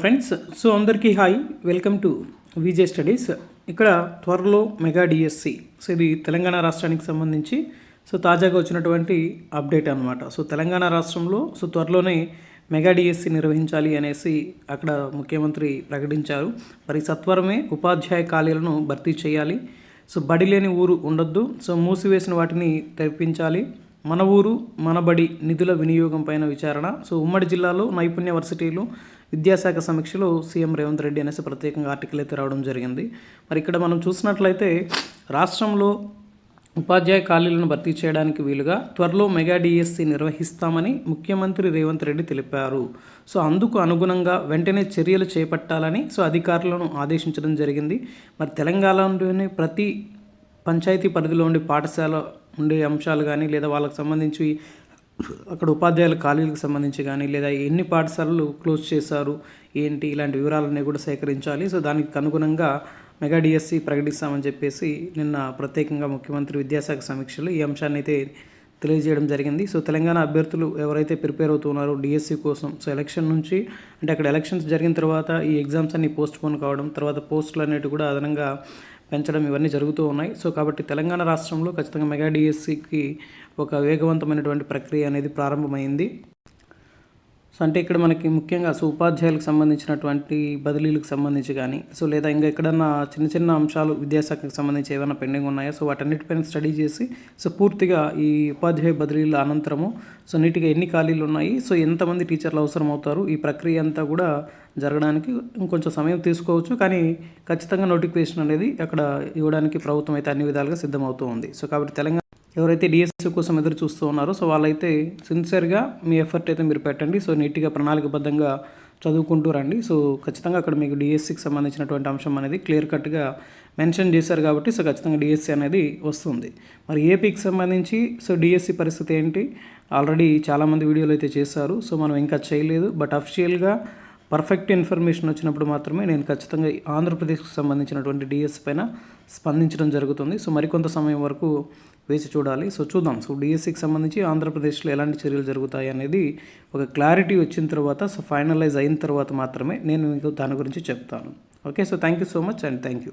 Friends so అందరికీ hi welcome to VJ studies ఇక్కడ త్వరలో మెగా డిఎస్సి సో ఇది తెలంగాణ రాష్ట్రానికి సంబంధించి సో తాజాగా వచ్చినటువంటి అప్డేట్ అనమాట సో తెలంగాణ రాష్ట్రంలో సో త్వరలోనే మెగా డిఎస్సి నిర్వహించాలి అనేసి అక్కడ ముఖ్యమంత్రి ప్రకటించారు. మరి సత్వరమే ఉపాధ్యాయ ఖాళీలను భర్తీ చేయాలి. సో బడి లేని ఊరు ఉండొద్దు. సో మూసివేసిన వాటిని తెప్పించాలి మన ఊరు మన బడి నిధుల వినియోగం పైన విచారణ. సో ఉమ్మడి జిల్లాలో నైపుణ్య వర్సిటీలు విద్యాశాఖ సమీక్షలో సీఎం రేవంత్ రెడ్డి అనేసి ప్రత్యేకంగా ఆర్టికల్ అయితే రావడం జరిగింది. మరి ఇక్కడ మనం చూసినట్లయితే రాష్ట్రంలో ఉపాధ్యాయ ఖాళీలను భర్తీ చేయడానికి వీలుగా త్వరలో మెగా డిఎస్సి నిర్వహిస్తామని ముఖ్యమంత్రి రేవంత్ రెడ్డి తెలిపారు. సో అందుకు అనుగుణంగా వెంటనే చర్యలు చేపట్టాలని సో అధికారులను ఆదేశించడం జరిగింది. మరి తెలంగాణలోని ప్రతి పంచాయతీ పరిధిలో ఉండే పాఠశాల ఉండే అంశాలు కానీ లేదా వాళ్ళకి సంబంధించి అక్కడ ఉపాధ్యాయుల ఖాళీలకు సంబంధించి కానీ లేదా ఎన్ని పాఠశాలలు క్లోజ్ చేశారు ఏంటి ఇలాంటి వివరాలన్నీ కూడా సేకరించాలి. సో దానికి అనుగుణంగా మెగా డిఎస్సి ప్రకటిస్తామని చెప్పేసి నిన్న ప్రత్యేకంగా ముఖ్యమంత్రి విద్యాశాఖ సమీక్షలు ఈ అంశాన్ని అయితే తెలియజేయడం జరిగింది. సో తెలంగాణ అభ్యర్థులు ఎవరైతే ప్రిపేర్ అవుతున్నారో డిఎస్సి కోసం సో ఎలక్షన్ నుంచి అంటే అక్కడ ఎలక్షన్స్ జరిగిన తర్వాత ఈ ఎగ్జామ్స్ అన్ని పోస్ట్ పోన్ కావడం తర్వాత పోస్టులు అనేవి కూడా అదనంగా పెంచడం ఇవన్నీ జరుగుతూ ఉన్నాయి. సో కాబట్టి తెలంగాణ రాష్ట్రంలో ఖచ్చితంగా మెగా డిఎస్సికి ఒక వేగవంతమైనటువంటి ప్రక్రియ అనేది ప్రారంభమైంది. సో అంటే ఇక్కడ మనకి ముఖ్యంగా సో ఉపాధ్యాయులకు సంబంధించినటువంటి బదిలీలకు సంబంధించి కానీ సో లేదా ఇంకా ఎక్కడన్నా చిన్న చిన్న అంశాలు విద్యాశాఖకు సంబంధించి ఏమైనా పెండింగ్ ఉన్నాయో? సో వాటన్నిటిపైన స్టడీ చేసి సో పూర్తిగా ఈ ఉపాధ్యాయ బదిలీల అనంతరము సో నీటిగా ఎన్ని ఖాళీలు ఉన్నాయి? సో ఎంతమంది టీచర్లు అవసరం అవుతారు ఈ ప్రక్రియ అంతా కూడా జరగడానికి ఇంకొంచెం సమయం తీసుకోవచ్చు. కానీ ఖచ్చితంగా నోటిఫికేషన్ అనేది అక్కడ ఇవ్వడానికి ప్రభుత్వం అయితే అన్ని విధాలుగా సిద్ధమవుతూ ఉంది. సో కాబట్టి తెలంగాణ ఎవరైతే డిఎస్సి కోసం ఎదురు చూస్తూ ఉన్నారో సో వాళ్ళైతే సిన్సియర్గా మీ ఎఫర్ట్ అయితే మీరు పెట్టండి. సో నీట్గా ప్రణాళికబద్ధంగా చదువుకుంటూ రండి. సో ఖచ్చితంగా అక్కడ మీకు డిఎస్సికి సంబంధించినటువంటి అంశం అనేది క్లియర్ కట్గా మెన్షన్ చేశారు కాబట్టి సో ఖచ్చితంగా డిఎస్సి అనేది వస్తుంది. మరి ఏపీకి సంబంధించి సో డిఎస్సి పరిస్థితి ఏంటి? ఆల్రెడీ చాలామంది వీడియోలు అయితే చేశారు. సో మనం ఇంకా చేయలేదు. బట్ అఫిషియల్గా పర్ఫెక్ట్ ఇన్ఫర్మేషన్ వచ్చినప్పుడు మాత్రమే నేను ఖచ్చితంగా ఆంధ్రప్రదేశ్కి సంబంధించినటువంటి డిఎస్ పైన స్పందించడం జరుగుతుంది. సో మరికొంత సమయం వరకు వేచి చూడాలి. సో చూద్దాం. సో డిఎస్సికి సంబంధించి ఆంధ్రప్రదేశ్లో ఎలాంటి చర్యలు జరుగుతాయి అనేది ఒక క్లారిటీ వచ్చిన తర్వాత సో ఫైనలైజ్ అయిన తర్వాత మాత్రమే నేను మీకు దాని గురించి చెప్తాను. Okay? So thank you so much and thank you